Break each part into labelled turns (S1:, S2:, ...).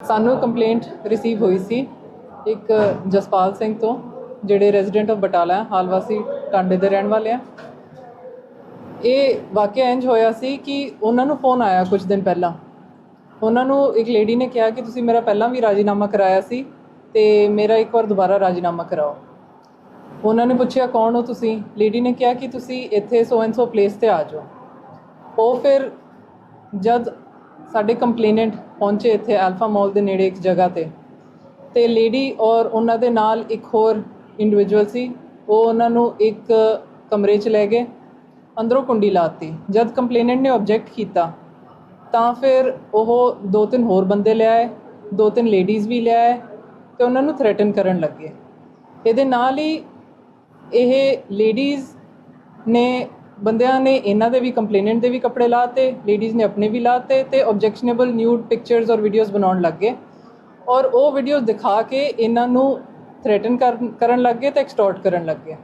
S1: ਸਾਨੂੰ complaint receive ਹੋਈ ਸੀ ਇੱਕ ਜਸਪਾਲ ਸਿੰਘ ਤੋਂ, ਜਿਹੜੇ ਰੈਜ਼ੀਡੈਂਟ ਆਫ ਬਟਾਲਾ ਹਾਲ ਵਾਸੀ ਟਾਂਡੇ ਦੇ ਰਹਿਣ ਵਾਲੇ ਆ। ਇਹ ਵਾਕਿਆ ਇੰਜ ਹੋਇਆ ਸੀ ਕਿ ਉਹਨਾਂ ਨੂੰ ਫੋਨ ਆਇਆ ਕੁਝ ਦਿਨ ਪਹਿਲਾਂ। ਉਹਨਾਂ ਨੂੰ ਇੱਕ ਲੇਡੀ ਨੇ ਕਿਹਾ ਕਿ ਤੁਸੀਂ ਮੇਰਾ ਪਹਿਲਾਂ ਵੀ ਰਾਜੀਨਾਮਾ ਕਰਾਇਆ ਸੀ ਤੇ ਮੇਰਾ ਇੱਕ ਵਾਰ ਦੁਬਾਰਾ ਰਾਜੀਨਾਮਾ ਕਰਾਓ। ਉਹਨਾਂ ਨੇ ਪੁੱਛਿਆ, ਕੌਣ ਹੋ ਤੁਸੀਂ? ਲੇਡੀ ਨੇ ਕਿਹਾ ਕਿ ਤੁਸੀਂ ਇੱਥੇ ਸੋ ਐਂਡ ਸੋ ਪਲੇਸ ਤੇ ਆ ਜਾਓ। ਉਹ ਫਿਰ ਜਦ ਸਾਡੇ ਕੰਪਲੇਨੈਂਟ ਪਹੁੰਚੇ ਇੱਥੇ ਅਲਫਾ ਮਾਲ ਦੇ ਨੇੜੇ ਇੱਕ ਜਗ੍ਹਾ ਤੇ। ਤੇ ਲੇਡੀ ਔਰ ਉਹਨਾਂ ਦੇ ਨਾਲ ਇੱਕ ਹੋਰ ਇੰਡੀਵਿਜੂਅਲ ਸੀ, ਉਹ ਉਹਨਾਂ ਨੂੰ ਇੱਕ ਕਮਰੇ 'ਚ ਲੈ ਗਏ, ਅੰਦਰੋਂ ਕੁੰਡੀ ਲਾਤੀ। ਜਦ ਕੰਪਲੇਨੈਂਟ ਨੇ ਆਬਜੈਕਟ ਕੀਤਾ, ਤਾਂ ਫਿਰ ਉਹ ਦੋ ਤਿੰਨ ਹੋਰ ਬੰਦੇ ਲਿਆਏ ਦੋ ਤਿੰਨ ਲੇਡੀਜ਼ ਵੀ ਲਿਆਏ ਤੇ ਉਹਨਾਂ ਨੂੰ ਥ੍ਰੈਟਨ ਕਰਨ ਲੱਗੇ। ਇਹਦੇ ਨਾਲ ਹੀ ਇਹ ਲੇਡੀਜ਼ ਨੇ ਬੰਦਿਆਂ ਨੇ ਇਹਨਾਂ ਦੇ ਵੀ, ਕੰਪਲੇਨੈਂਟ ਦੇ ਵੀ ਕੱਪੜੇ ਲਾਤੇ ਲੇਡੀਜ਼ ਨੇ ਆਪਣੇ ਵੀ ਲਾਤੇ ਤੇ ਆਬਜੈਕਸ਼ਨੇਬਲ ਨਿਊਡ ਪਿਕਚਰਸ ਔਰ ਵੀਡੀਓਜ਼ ਬਣਾਉਣ ਲੱਗੇ ਔਰ ਉਹ ਵੀਡੀਓਜ਼ ਦਿਖਾ ਕੇ ਇਹਨਾਂ ਨੂੰ ਥ੍ਰੈਟਨ ਕਰਨ ਲੱਗੇ ਤੇ ਐਕਸਟੋਰਟ ਕਰਨ ਲੱਗੇ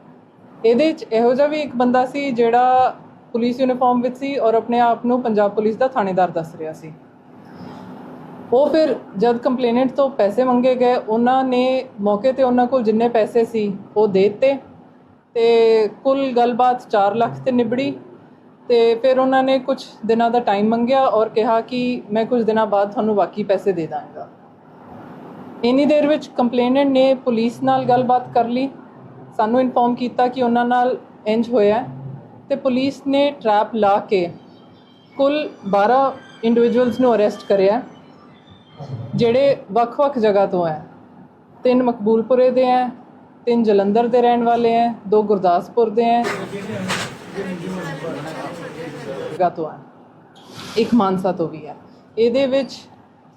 S1: ਇਹਦੇ ਚ ਇਹੋ ਜਿਹਾ ਵੀ ਇੱਕ ਬੰਦਾ ਸੀ ਜਿਹੜਾ ਪੁਲਿਸ ਯੂਨੀਫਾਰਮ ਵਿੱਚ ਸੀ ਔਰ ਆਪਣੇ ਆਪ ਨੂੰ ਪੰਜਾਬ ਪੁਲਿਸ ਦਾ ਥਾਣੇਦਾਰ ਦੱਸ ਰਿਹਾ ਸੀ। ਉਹ ਫਿਰ ਜਦ ਕੰਪਲੇਨੈਂਟ ਤੋਂ ਪੈਸੇ ਮੰਗੇ ਗਏ, ਉਹਨਾਂ ਨੇ ਮੌਕੇ ਤੇ ਉਹਨਾਂ ਕੋਲ ਜਿੰਨੇ ਪੈਸੇ ਸੀ ਉਹ ਦੇ ਦਿੱਤੇ। ਤੇ ਕੁੱਲ ਗੱਲਬਾਤ 4 ਲੱਖ ਤੇ ਨਿਬੜੀ ਤੇ ਫਿਰ ਉਹਨਾਂ ਨੇ ਕੁਝ ਦਿਨਾਂ ਦਾ ਟਾਈਮ ਮੰਗਿਆ ਔਰ ਕਿਹਾ ਕਿ ਮੈਂ ਕੁਝ ਦਿਨਾਂ ਬਾਅਦ ਤੁਹਾਨੂੰ ਬਾਕੀ ਪੈਸੇ ਦੇ ਦਾਂਗਾ। ਇੰਨੀ ਦੇਰ ਵਿੱਚ ਕੰਪਲੇਨੈਂਟ ਨੇ ਪੁਲਿਸ ਨਾਲ ਗੱਲਬਾਤ ਕਰ ਲਈ। ਸਾਨੂੰ ਇਨਫੋਰਮ ਕੀਤਾ ਕਿ ਉਹਨਾਂ ਨਾਲ ਇੰਜ ਹੋਇਆ ਹੈ ਤੇ ਪੁਲਿਸ ਨੇ ਟਰੈਪ ਲਾ ਕੇ ਕੁੱਲ 12 ਇੰਡੀਵਿਜੂਅਲਸ ਨੂੰ ਅਰੈਸਟ ਕਰਿਆ, ਜਿਹੜੇ ਵੱਖ-ਵੱਖ ਜਗ੍ਹਾ ਤੋਂ ਹੈ। ਤਿੰਨ ਮਕਬੂਲਪੁਰੇ ਦੇ ਹੈ ਤਿੰਨ ਜਲੰਧਰ ਦੇ ਰਹਿਣ ਵਾਲੇ ਹੈ, ਦੋ ਗੁਰਦਾਸਪੁਰ ਦੇ ਹੈ। ਜਗ੍ਹਾ ਤੋਂ ਹੈ ਇੱਕ ਮਾਨਸਾ ਤੋਂ ਵੀ ਹੈ। ਇਹਦੇ ਵਿੱਚ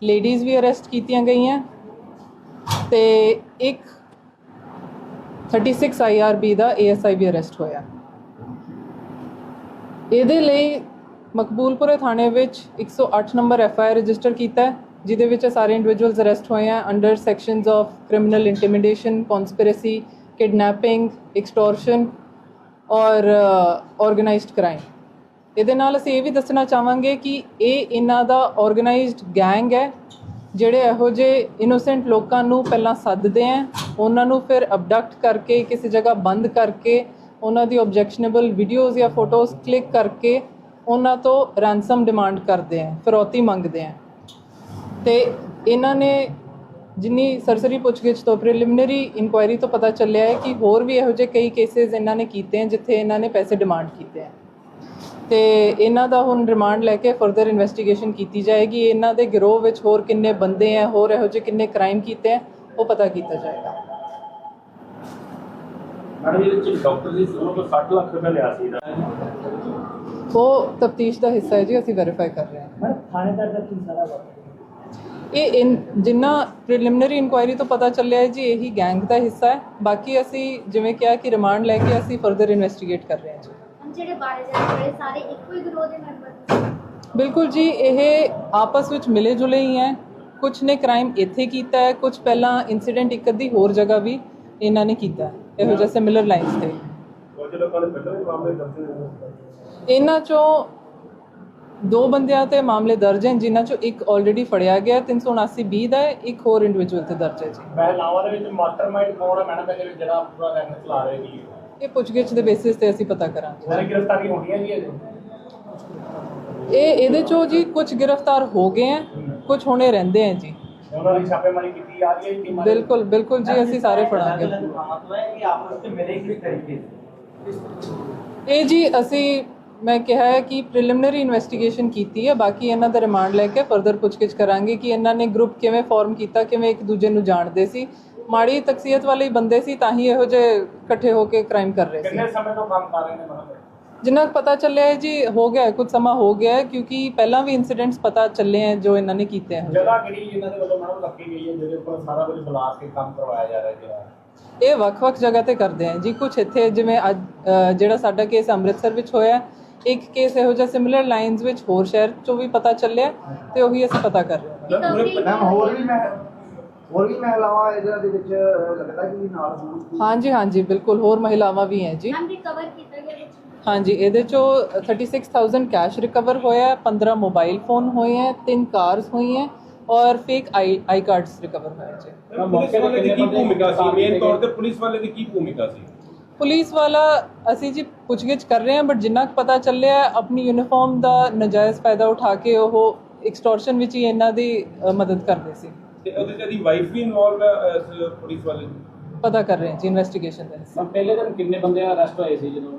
S1: ਲੇਡੀਜ਼ ਵੀ ਅਰੈਸਟ ਕੀਤੀਆਂ ਗਈਆਂ ਤੇ ਇੱਕ 36 ਆਈਆਰਬੀ ਦਾ ਏਐਸਆਈ ਵੀ ਅਰੈਸਟ ਹੋਇਆ। ਇਹਦੇ ਲਈ ਮਕਬੂਲਪੁਰੇ ਥਾਣੇ ਵਿੱਚ 108 ਨੰਬਰ ਐਫਆਈਆਰ ਰਜਿਸਟਰ ਕੀਤਾ ਹੈ। ਜਿਹਦੇ ਵਿੱਚ ਸਾਰੇ ਇੰਡੀਵਿਜੂਅਲਸ ਅਰੈਸਟ ਹੋਏ ਆ under sections of criminal intimidation conspiracy kidnapping extortion ਔਰ ਆਰਗੇਨਾਈਜ਼ਡ ਕ੍ਰਾਈਮ ਇਹਦੇ ਨਾਲ ਅਸੀਂ ਇਹ ਵੀ ਦੱਸਣਾ ਚਾਹਾਂਗੇ ਕਿ ਇਹ ਇਹਨਾਂ ਦਾ ਆਰਗੇਨਾਈਜ਼ਡ ਗੈਂਗ ਹੈ, ਜਿਹੜੇ ਇਹੋ ਜਿਹੇ ਇਨੋਸੈਂਟ ਲੋਕਾਂ ਨੂੰ ਪਹਿਲਾਂ ਸੱਦਦੇ ਆ, ਉਹਨਾਂ ਨੂੰ ਫਿਰ ਅਬਡਕਟ ਕਰਕੇ, ਕਿਸੇ ਜਗ੍ਹਾ ਬੰਦ ਕਰਕੇ, ਉਹਨਾਂ ਦੀ ਆਬਜੈਕਸ਼ਨੇਬਲ ਵੀਡੀਓਜ਼ ਜਾਂ ਫੋਟੋਜ਼ ਕਲਿੱਕ ਕਰਕੇ, ਉਹਨਾਂ ਤੋਂ ਰੈਂਸਮ ਡਿਮਾਂਡ ਕਰਦੇ ਆ, ਫਿਰੌਤੀ ਮੰਗਦੇ ਆ। ਤੇ ਇਹਨਾਂ ਨੇ ਜਿੰਨੀ ਸਰਸਰੀ ਪੁੱਛਗਿੱਛ ਤੋਂ ਪ੍ਰੀਲਿਮਿਨਰੀ ਇਨਕੁਆਇਰੀ ਤੋਂ ਪਤਾ ਚੱਲਿਆ ਹੈ ਕਿ ਹੋਰ ਵੀ ਇਹੋ ਜਿਹੇ ਕਈ ਕੇਸਿਸ ਇਹਨਾਂ ਨੇ ਕੀਤੇ ਹਨ ਜਿੱਥੇ ਇਹਨਾਂ ਨੇ ਪੈਸੇ ਡਿਮਾਂਡ ਕੀਤੇ ਆ ਤੇ ਇਹਨਾਂ ਦਾ ਹੁਣ ਰਿਮਾਂਡ ਲੈ ਕੇ ਫਰਦਰ ਇਨਵੈਸਟੀਗੇਸ਼ਨ ਕੀਤੀ ਜਾਏਗੀ। ਇਹਨਾਂ ਦੇ ਗਿਰੋਹ ਵਿੱਚ ਹੋਰ ਕਿੰਨੇ ਬੰਦੇ ਆ ਹੋਰ ਇਹੋ ਜਿਹੇ ਕਿੰਨੇ ਕ੍ਰਾਈਮ ਕੀਤੇ ਆ ਉਹ ਪਤਾ ਕੀਤਾ ਜਾਏਗਾ।
S2: ਮੈਡਮ ਇਹ ਚ ਡਾਕਟਰ ਜੀ ਉਹਨਾਂ ਕੋਲ 60 ਲੱਖ ਰੁਪਏ ਲਿਆ ਸੀ ਇਹਦਾ।
S1: ਉਹ ਤਫਤੀਸ਼ ਦਾ ਹਿੱਸਾ ਹੈ ਜੀ ਅਸੀਂ ਵੈਰੀਫਾਈ ਕਰ ਰਹੇ ਹਾਂ।
S3: ਮੈਂ ਥਾਣੇਦਾਰ ਦਾ ਕੀ ਸਾਰਾ ਵਾ
S1: ਇਹ ਇਨ ਜਿੰਨਾ ਪ੍ਰੀਲਿਮਿਨਰੀ ਇਨਕੁਆਇਰੀ ਤੋਂ ਪਤਾ ਚੱਲਿਆ ਹੈ ਜੀ ਇਹੀ ਗੈਂਗ ਦਾ ਹਿੱਸਾ ਹੈ। ਬਾਕੀ ਅਸੀਂ ਜਿਵੇਂ ਕਿਹਾ ਕਿ ਰਿਮਾਂਡ ਲੈ ਕੇ ਅਸੀਂ ਫਰਦਰ ਇਨਵੈਸਟੀਗੇਟ ਕਰ ਰਹੇ ਹਾਂ ਜੀ।
S4: ਹੁਣ ਜਿਹੜੇ ਬਾਰੇ ਜਾਂਦੇ ਬੜੇ ਸਾਰੇ ਇੱਕੋ ਹੀ ਗਰੋਹ ਦੇ ਮੈਂਬਰ ਨੇ।
S1: ਬਿਲਕੁਲ ਜੀ ਇਹ ਆਪਸ ਵਿੱਚ ਮਿਲੇ ਜੁਲੇ ਹੀ ਹੈ। ਕੁਝ ਨੇ ਕ੍ਰਾਈਮ ਇੱਥੇ ਕੀਤਾ ਹੈ ਕੁਝ ਪਹਿਲਾਂ ਇਨਸੀਡੈਂਟ ਇੱਕ ਅੱਧੀ ਹੋਰ ਜਗ੍ਹਾ ਵੀ ਇਹਨਾਂ ਨੇ ਕੀਤਾ ਹੈ, ਇਹੋ ਜਿਹੇ ਸਿਮਿਲਰ ਲਾਈਨਸ ਤੇ। ਇਹਨਾਂ ਚੋਂ ਦੋ ਬੰਦਿਆਂ ਤੇ ਮਾਮਲੇ ਦਰਜ ਹਨ ਜਿਨ੍ਹਾਂ ਚੋਂ ਇੱਕ ਆਲਰੇਡੀ ਫੜਿਆ ਗਿਆ 379 ਬੀ ਦਾ ਹੈ ਇੱਕ ਹੋਰ ਇੰਡੀਵਿਜੂਅਲ ਤੇ ਦਰਜ ਹੈ ਜੀ।
S2: ਮਹਿਲਾਵਾਂ ਦੇ ਵਿੱਚ ਮਾਸਟਰਮਾਈਂਡ ਕੌਣ ਹੈ? ਮੈਡਮ ਇਹਦੇ ਵਿੱਚ ਜਿਹੜਾ ਪੂਰਾ ਰੈਂਕ ਚਲਾ ਰਿਹਾ ਜੀ
S1: ਇਹ ਪੁੱਛਗਿੱਛ ਦੇ ਬੇਸਿਸ ਤੇ ਅਸੀਂ ਪਤਾ ਕਰਾਂਗੇ।
S2: ਸਾਰੇ ਗ੍ਰਿਫਤਾਰੀ ਹੋਣੀਆਂ ਜੀ
S1: ਇਹ? ਇਹਦੇ ਚੋਂ ਜੀ ਕੁਝ ਗ੍ਰਿਫਤਾਰ ਹੋ ਗਏ ਹੈ ਕੁਝ ਹੋਣੇ ਰਹਿੰਦੇ ਹੈ ਜੀ।
S2: ਉਹਨਾਂ ਦੀ ਛਾਪੇਮਾਰੀ ਕੀਤੀ ਜਾ ਰਹੀ ਹੈ ਟੀਮਾਂ ਦੀ।
S1: ਬਿਲਕੁਲ ਬਿਲਕੁਲ ਜੀ ਅਸੀਂ ਸਾਰੇ ਫੜਾਂਗੇ।
S3: ਮਤਲਬ ਹੈ ਕਿ ਆਪਸ ਵਿੱਚ ਮਿਲੇ ਕਿਸ ਤਰੀਕੇ से
S1: ਇਹ ਜੀ ਅਸੀਂ ਮੈਂ ਕਿਹਾ ਹੈ ਕਿ ਪ੍ਰੀਲਿਮਿਨਰੀ ਇਨਵੈਸਟੀਗੇਸ਼ਨ ਕੀਤੀ ਹੈ ਬਾਕੀ ਇਹਨਾਂ ਦਾ ਰਿਮਾਂਡ ਲੈ ਕੇ ਫਰਦਰ ਪੁੱਛਗਿੱਛ ਕਰਾਂਗੇ ਕਿ ਇਹਨਾਂ ਨੇ ਗਰੁੱਪ ਕਿਵੇਂ ਫਾਰਮ ਕੀਤਾ ਕਿਵੇਂ ਇੱਕ ਦੂਜੇ ਨੂੰ ਜਾਣਦੇ ਸੀ। ਮਾੜੀ ਤਕਸੀਅਤ ਵਾਲੇ ਬੰਦੇ ਸੀ ਤਾਂ ਹੀ ਇਹੋ ਜਿਹੇ ਇਕੱਠੇ ਹੋ ਕੇ ਕ੍ਰਾਈਮ ਕਰ ਰਹੇ ਸੀ।
S2: ਕਿੰਨੇ ਸਮੇਂ ਤੋਂ ਕੰਮ ਕਰ ਰਹੇ ਨੇ ਮੈਡਮ
S1: ਜਿੰਨਾ ਪਤਾ ਚੱਲਿਆ ਹੈ ਜੀ ਹੋ ਗਿਆ ਕੁਝ ਸਮਾਂ ਹੋ ਗਿਆ ਹੈ ਕਿਉਂਕਿ ਪਹਿਲਾਂ ਵੀ ਇਨਸੀਡੈਂਟਸ ਪਤਾ ਚੱਲੇ ਹੈ ਜੋ ਇਹਨਾਂ ਨੇ ਕੀਤੇ ਹਨ
S2: ਜਗ੍ਹਾ ਕਿਹੜੀ ਇਹਨਾਂ ਦੇ ਵੱਲੋਂ ਮੈਡਮ ਰੱਖੀ ਗਈ ਹੈ ਜਿਹਦੇ ਉੱਪਰ ਸਾਰਾ ਕੁਝ ਬੁਲਾ ਕੇ ਕੰਮ ਕਰਵਾਇਆ ਜਾ ਰਿਹਾ ਜਿਹੜਾ?
S1: ਇਹ ਵੱਖ-ਵੱਖ ਜਗ੍ਹਾ ਤੇ ਕਰਦੇ ਆ ਜੀ। ਕੁਝ ਇੱਥੇ ਜਿਵੇਂ ਅੱਜ ਜਿਹੜਾ ਸਾਡਾ ਕੇਸ ਅੰਮ੍ਰਿਤਸਰ ਵਿੱਚ ਹੋਇਆ ਇੱਕ ਕੇਸ ਇਹੋ ਜਿਹਾ ਸਿਮਿਲਰ ਲਾਈਨਸ ਵਿੱਚ ਹੋਰ ਸ਼ਹਿਰ ਚੋਂ ਵੀ ਪਤਾ ਚੱਲਿਆ ਤੇ ਉਹੀ ਅਸੀਂ ਪਤਾ ਕਰ ਰਹੇ ਹਾਂ।
S4: ਰਿਕਵਰੀ
S5: ਹੋਰ ਵੀ ਮੈਂ ਹੋਰ ਵੀ ਮਹਿਲਾਵਾਂ ਇਹਨਾਂ ਦੇ ਵਿੱਚ ਲੱਗਦਾ ਕਿ ਨਾਲ ਹੋਣ
S1: ਹਾਂਜੀ ਹਾਂਜੀ ਬਿਲਕੁਲ ਹੋਰ ਮਹਿਲਾਵਾਂ ਵੀ ਹੈ ਜੀ।
S4: ਹਮ ਰਿਕਵਰ ਕੀਤਾ ਗਿਆ ਵਿੱਚ।
S1: ਹਾਂਜੀ ਇਹਦੇ ਚੋਂ 36000 ਕੈਸ਼ ਰਿਕਵਰ ਹੋਇਆ ਹੈ 15 ਮੋਬਾਈਲ ਫੋਨ ਹੋਏ ਹੈ ਤਿੰਨ ਕਾਰਸ ਹੋਈ ਹੈ ਔਰ fake I I cards recover ਹੋਏ ਜੀ।
S6: ਪੁਲਿਸ ਵਾਲੇ ਦੀ ਕੀ ਭੂਮਿਕਾ ਸੀ? ਮੇਨ ਤੌਰ ਤੇ ਪੁਲਿਸ ਵਾਲੇ ਦੀ ਕੀ ਭੂਮਿਕਾ ਸੀ?
S1: ਪੁਲਿਸ ਵਾਲਾ ਅਸੀਂ ਜੀ ਪੁੱਛਗਿੱਛ ਕਰ ਰਹੇ ਹਾਂ ਬਟ ਜਿੰਨਾ ਕੁ ਪਤਾ ਚੱਲਿਆ ਆਪਣੀ ਯੂਨੀਫਾਰਮ ਦਾ ਨਜਾਇਜ਼ ਫਾਇਦਾ ਉਠਾ ਕੇ ਉਹ ਐਕਸਟੋਰਸ਼ਨ ਵਿੱਚ ਹੀ ਇਹਨਾਂ ਦੀ ਮਦਦ ਕਰਦੇ ਸੀ।
S6: ਤੇ ਉਹਦੇ ਚ ਇਹਦੀ ਵਾਈਫ ਵੀ ਇਨਵੋਲਵ ਹੈ ਇਸ ਪੁਲਿਸ ਵਾਲੇ ਦੀ?
S1: ਪਤਾ ਕਰ ਰਹੇ ਹਾਂ ਜੀ ਇਨਵੈਸਟੀਗੇਸ਼ਨ ਦਾ ਹਿੱਸਾ।
S2: ਪਹਿਲੇ ਦਿਨ ਕਿੰਨੇ ਬੰਦੇ ਅਰੈਸਟ ਹੋਏ ਸੀ ਜਦੋਂ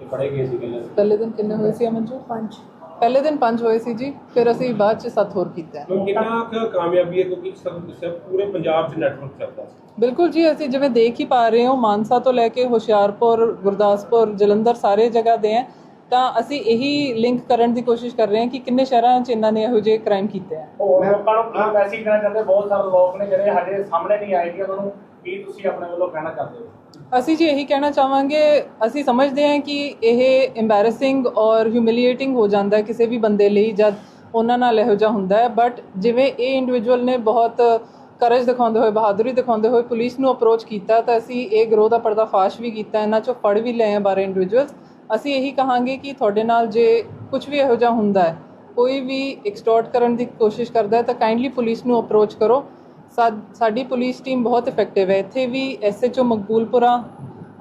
S2: ਇਹ ਫੜੇ ਗਏ ਸੀ ਪਹਿਲੇ
S1: ਪਹਿਲੇ ਦਿਨ ਕਿੰਨੇ ਹੋਏ ਸੀ ਅਮਨਜੋਤ? ਪੰਜ। ਪਹਿਲੇ ਦਿਨ ਪੰਜ ਹੋਏ ਸੀ ਜੀ ਫਿਰ ਅਸੀਂ ਬਾਅਦ ਚ ਸੱਤ ਹੋਰ ਕੀਤੇ। ਹੈ
S6: ਕਿੰਨਾ ਕੁ ਕਾਮਯਾਬੀ ਹੈ ਕਿਉਂਕਿ ਸਭ ਸਭ ਪੂਰੇ ਪੰਜਾਬ 'ਚ ਨੈਟਵਰਕ ਚੱਲਦਾ ਸੀ।
S1: ਬਿਲਕੁਲ ਜੀ ਅਸੀਂ ਜਿਵੇਂ ਦੇਖ ਹੀ ਪਾ ਰਹੇ ਹਾਂ ਮਾਨਸਾ ਤੋਂ ਲੈ ਕੇ ਹੁਸ਼ਿਆਰਪੁਰ ਗੁਰਦਾਸਪੁਰ ਜਲੰਧਰ ਸਾਰੇ ਜਗ੍ਹਾ ਦੇ ਹੈ। ਤਾਂ ਅਸੀਂ ਇਹੀ ਲਿੰਕ ਕਰਨ ਦੀ ਕੋਸ਼ਿਸ਼ ਕਰ ਰਹੇ ਹਾਂ ਕਿ ਕਿੰਨੇ ਸ਼ਹਿਰਾਂ 'ਚ ਇਹਨਾਂ ਨੇ ਇਹੋ ਜਿਹੇ ਕ੍ਰਾਈਮ ਕੀਤੇ ਹੈ
S2: ਹੋਰ ਲੋਕਾਂ ਨੂੰ ਕੀ ਮੈਸੇਜ ਕਹਿਣਾ ਚਾਹੁੰਦੇ ਬਹੁਤ ਸਾਰੇ ਲੋਕ ਨੇ ਜਿਹੜੇ ਸਾਡੇ ਸਾਹਮਣੇ ਨਹੀਂ ਆਏ ਕਿ ਉਹਨਾਂ ਨੂੰ ਕੀ ਤੁਸੀਂ ਆਪਣੇ ਵੱਲੋਂ ਕਹਿਣਾ ਚਾਹੁੰਦੇ ਹੋ।
S1: ਅਸੀਂ ਜੀ ਇਹੀ ਕਹਿਣਾ ਚਾਹਾਂਗੇ, ਅਸੀਂ ਸਮਝਦੇ ਹਾਂ ਕਿ ਇਹ ਐਮਬੈਰਸਿੰਗ ਔਰ ਹਿਊਮਿਲੀਏਟਿੰਗ ਹੋ ਜਾਂਦਾ ਕਿਸੇ ਵੀ ਬੰਦੇ ਲਈ ਜਦ ਉਹਨਾਂ ਨਾਲ ਇਹੋ ਜਿਹਾ ਹੁੰਦਾ ਹੈ। ਬਟ ਜਿਵੇਂ ਇਹ ਇੰਡੀਵਿਜੂਅਲ ਨੇ ਬਹੁਤ ਕਰਜ ਦਿਖਾਉਂਦੇ ਹੋਏ, ਬਹਾਦਰੀ ਦਿਖਾਉਂਦੇ ਹੋਏ ਪੁਲਿਸ ਨੂੰ ਅਪਰੋਚ ਕੀਤਾ, ਤਾਂ ਅਸੀਂ ਇਹ ਗਰੋਹ ਦਾ ਪਰਦਾਫਾਸ਼ ਵੀ ਕੀਤਾ, ਇਹਨਾਂ ਚੋਂ ਫੜ ਵੀ ਲਏ ਆ ਬਾਰੇ ਇੰਡੀਵਿਜੂਅਲਸ ਅਸੀਂ ਇਹੀ ਕਹਾਂਗੇ ਕਿ ਤੁਹਾਡੇ ਨਾਲ ਜੇ ਕੁਝ ਵੀ ਇਹੋ ਜਿਹਾ ਹੁੰਦਾ ਹੈ, ਕੋਈ ਵੀ ਐਕਸਟੋਰਟ ਕਰਨ ਦੀ ਕੋਸ਼ਿਸ਼ ਕਰਦਾ ਹੈ, ਤਾਂ ਕਾਈਂਡਲੀ ਪੁਲਿਸ ਨੂੰ ਅਪਰੋਚ ਕਰੋ। ਸਾਡੀ ਪੁਲਿਸ ਟੀਮ ਬਹੁਤ ਇਫੈਕਟਿਵ ਹੈ। ਇੱਥੇ ਵੀ ਐਸਐਚਓ ਮਕਬੂਲਪੁਰਾ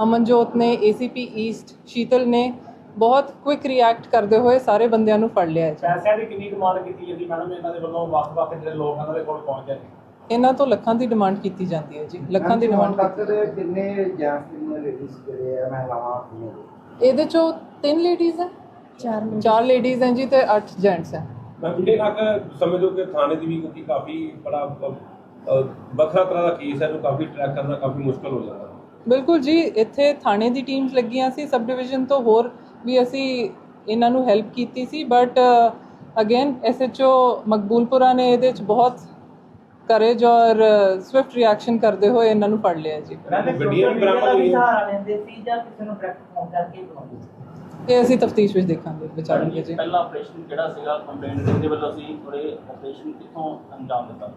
S1: ਅਮਨਜੋਤ ਨੇ ਏਸੀਪੀ ਈਸਟ ਸ਼ੀਤਲ ਨੇ ਬਹੁਤ ਕੁਇਕ ਰਿਐਕਟ ਕਰਦੇ ਹੋਏ ਸਾਰੇ ਬੰਦਿਆਂ ਨੂੰ ਫੜ ਲਿਆ ਹੈ। ਜੀ।
S2: ਪੈਸਿਆਂ ਦੀ ਕਿੰਨੀ ਡਿਮਾਂਡ ਕੀਤੀ ਜਾਂਦੀ? ਮੈਡਮ ਇਹਨਾਂ ਦੇ ਵੱਲੋਂ ਵੱਖ-ਵੱਖ ਜਿਹੜੇ ਲੋਕ ਇਹਨਾਂ ਦੇ ਕੋਲ ਪਹੁੰਚਦੇ ਨੇ।
S1: ਇਹਨਾਂ ਤੋਂ ਲੱਖਾਂ ਦੀ ਡਿਮਾਂਡ ਕੀਤੀ ਜਾਂਦੀ ਹੈ ਜੀ। ਲੱਖਾਂ ਦੀ ਡਿਮਾਂਡ
S5: ਤੱਕ ਦੇ ਕਿੰਨੇ ਜੈਂਟਸ ਕਿੰਨੇ ਲੇਡੀਜ਼ ਜਿਹੜੇ ਆ ਮਹਿਲਾਵਾਂ
S1: ਇਹਦੇ ਚੋਂ ਤਿੰਨ ਲੇਡੀਜ਼ ਹੈ? ਚਾਰ ਚਾਰ ਲੇਡੀਜ਼ हैं ਜੀ ਤੇ ਅੱਠ ਜੈਂਟਸ ਹੈ।
S6: ਮੈਂ ਕਿੰਨੇ ਤੱਕ ਸਮਝੋ ਕਿ ਥਾਣੇ ਦੀ ਵੀ ਕਿਉਂਕਿ ਕਾਫੀ ਬੜਾ ਵੱਖਰਾ ਤਰ੍ਹਾਂ ਦਾ ਕੇਸ ਹੈ ਨੂੰ ਕਾਫੀ ਟਰੈਕ ਕਰਨਾ ਕਾਫੀ ਮੁਸ਼ਕਲ ਹੋ ਜਾਂਦਾ।
S1: ਬਿਲਕੁਲ ਜੀ ਇੱਥੇ ਥਾਣੇ ਦੀ ਟੀਮਸ ਲੱਗੀਆਂ ਸੀ ਸਬ ਡਿਵੀਜ਼ਨ ਤੋਂ ਹੋਰ ਵੀ ਅਸੀਂ ਇਹਨਾਂ ਨੂੰ ਹੈਲਪ ਕੀਤੀ ਸੀ ਬਟ ਅਗੇਨ ਐਸਐਚਓ ਮਕਬੂਲਪੁਰਾ ਨੇ ਇਹਦੇ ਚ ਬਹੁਤ ਕਰੇਜ ਔਰ ਸਵਿਫਟ ਰਿਐਕਸ਼ਨ ਕਰਦੇ ਹੋਏ ਇਹਨਾਂ ਨੂੰ ਫੜ ਲਿਆ ਜੀ।
S6: ਗੱਡੀਆਂ ਵੀ ਬਰਾਮਦ ਹੋਈਆਂ
S3: ਸਹਾਰਾ ਲੈਂਦੇ ਸੀ ਜਾਂ ਕਿਸੇ ਨੂੰ ਡਾਇਰੈਕਟ ਫੋਨ ਕਰਕੇ ਬੁਲਾਉਂਦੇ ਸੀ।
S1: ਇਹ ਅਸੀਂ ਤਫਤੀਸ਼ ਵਿੱਚ ਦੇਖਾਂਗੇ ਵਿਚਾਰਾਂਗੇ ਜੀ।
S7: ਪਹਿਲਾ ਆਪਰੇਸ਼ਨ ਜਿਹੜਾ ਸੀਗਾ? ਕੰਪਲੇਂਟ ਦੇ ਵੱਲੋਂ ਅਸੀਂ ਥੋੜੇ ਆਪਰੇਸ਼ਨ ਕਿੱਥੋਂ ਅੰਜਾਮ ਦਿੱਤਾ?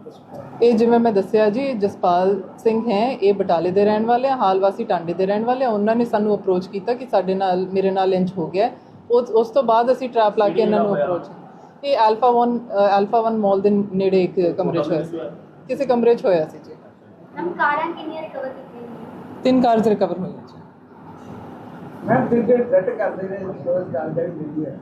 S1: ਇਹ ਜਿਵੇਂ ਮੈਂ ਦੱਸਿਆ ਜੀ ਜਸਪਾਲ ਸਿੰਘ ਹੈ ਇਹ ਬਟਾਲੇ ਦੇ ਰਹਿਣ ਵਾਲੇ ਆ ਹਾਲ ਵਾਸੀ ਟਾਂਡੇ ਦੇ ਰਹਿਣ ਵਾਲੇ ਆ। ਉਹਨਾਂ ਨੇ ਸਾਨੂੰ ਅਪਰੋਚ ਕੀਤਾ ਕਿ ਸਾਡੇ ਨਾਲ ਮੇਰੇ ਨਾਲ ਇੰਚ ਹੋ ਗਿਆ। ਉਸ ਉਸ ਤੋਂ ਬਾਅਦ ਅਸੀਂ ਟਰੈਪ ਲਾ ਕੇ ਇਹਨਾਂ ਨੂੰ ਅਪਰੋਚ ਇਹ ਆਲਫਾ 1 ਆਲਫਾ 1 ਮਾਲ ਦੇ ਨੇੜੇ ਇੱਕ ਕਮਰੇ 'ਚ ਹੋਇਆ ਸੀ। ਕਿਸੇ ਕਮਰੇ 'ਚ ਹੋਇਆ ਸੀ ਜੀ।
S4: ਮੈਮ ਕਾਰਾਂ ਕਿੰਨੀਆਂ ਰਿਕਵਰ ਕੀਤੀਆਂ
S1: ਤਿੰਨ ਕਾਰਸ ਰਿਕਵਰ ਹੋਈਆਂ ਜੀ।
S5: ਮੈਂ ਫਿਰ ਜੇ ਥ੍ਰੈਟ ਕਰਦੇ ਨੇ ਉਸ ਜਾਣਕਾਰੀ ਮਿਲਦੀ ਹੈ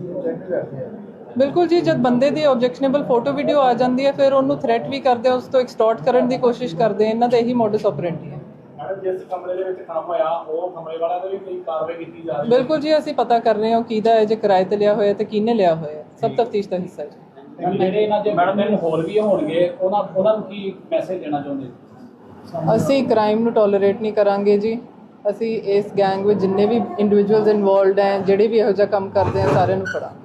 S5: ਇਹ ਥ੍ਰੈਟ ਕਰਦੇ ਆ।
S1: ਬਿਲਕੁਲ ਜੀ ਜਦ ਬੰਦੇ ਦੀ ਆਬਜੈਕਸ਼ਨੇਬਲ ਫੋਟੋ ਵੀਡੀਓ ਆ ਜਾਂਦੀ ਹੈ ਫਿਰ ਉਹਨੂੰ ਥ੍ਰੈਟ ਵੀ ਕਰਦੇ ਉਸ ਤੋਂ ਐਕਸਟੋਰਟ ਕਰਨ ਦੀ ਕੋਸ਼ਿਸ਼ ਕਰਦੇ ਇਹਨਾਂ ਦਾ ਇਹੀ ਮੋਡਸ ਆਪਰੈਂਡੀ ਹੈ।
S2: ਮੈਡਮ ਜਿਸ ਕਮਰੇ ਦੇ ਵਿੱਚ ਕੰਮ ਹੋਇਆ ਉਹ ਕਮਰੇ ਵਾਲਿਆਂ ਤੇ ਵੀ ਕੋਈ ਕਾਰਵਾਈ ਕੀਤੀ ਜਾ ਰਹੀ ਹੈ?
S1: ਬਿਲਕੁਲ ਜੀ ਅਸੀਂ ਪਤਾ ਕਰ ਰਹੇ ਹਾਂ ਕਿਹਦਾ ਹੈ ਜੇ ਕਿਰਾਏ ਤੇ ਲਿਆ ਹੋਇਆ ਤੇ ਕਿਹਨੇ ਲਿਆ ਹੋਇਆ। ਸਭ ਤਫਤੀਸ਼ ਦਾ ਹਿੱਸਾ ਹੈ ਜੀ
S2: ਜਿਹੜੇ ਇਹਨਾਂ ਦੇ ਮੈਡਮ ਹੋਰ ਵੀ ਹੋਣਗੇ ਉਹਨਾਂ ਉਹਨਾਂ ਨੂੰ ਕੀ ਮੈਸੇਜ ਦੇਣਾ ਚਾਹੁੰਦੇ?
S1: ਅਸੀਂ ਕ੍ਰਾਈਮ ਨੂੰ ਟੋਲਰੇਟ ਨਹੀਂ ਕਰਾਂਗੇ ਜੀ। ਅਸੀਂ ਇਸ ਗੈਂਗ ਵਿੱਚ ਜਿੰਨੇ ਵੀ ਇੰਡੀਵਿਜੂਅਲਸ ਇਨਵੋਲਡ ਹੈ, ਜਿਹੜੇ ਵੀ ਇਹੋ ਜਿਹਾ ਕੰਮ ਕਰਦੇ ਆ, ਸਾਰਿਆਂ ਨੂੰ ਫੜਾਂਗੇ।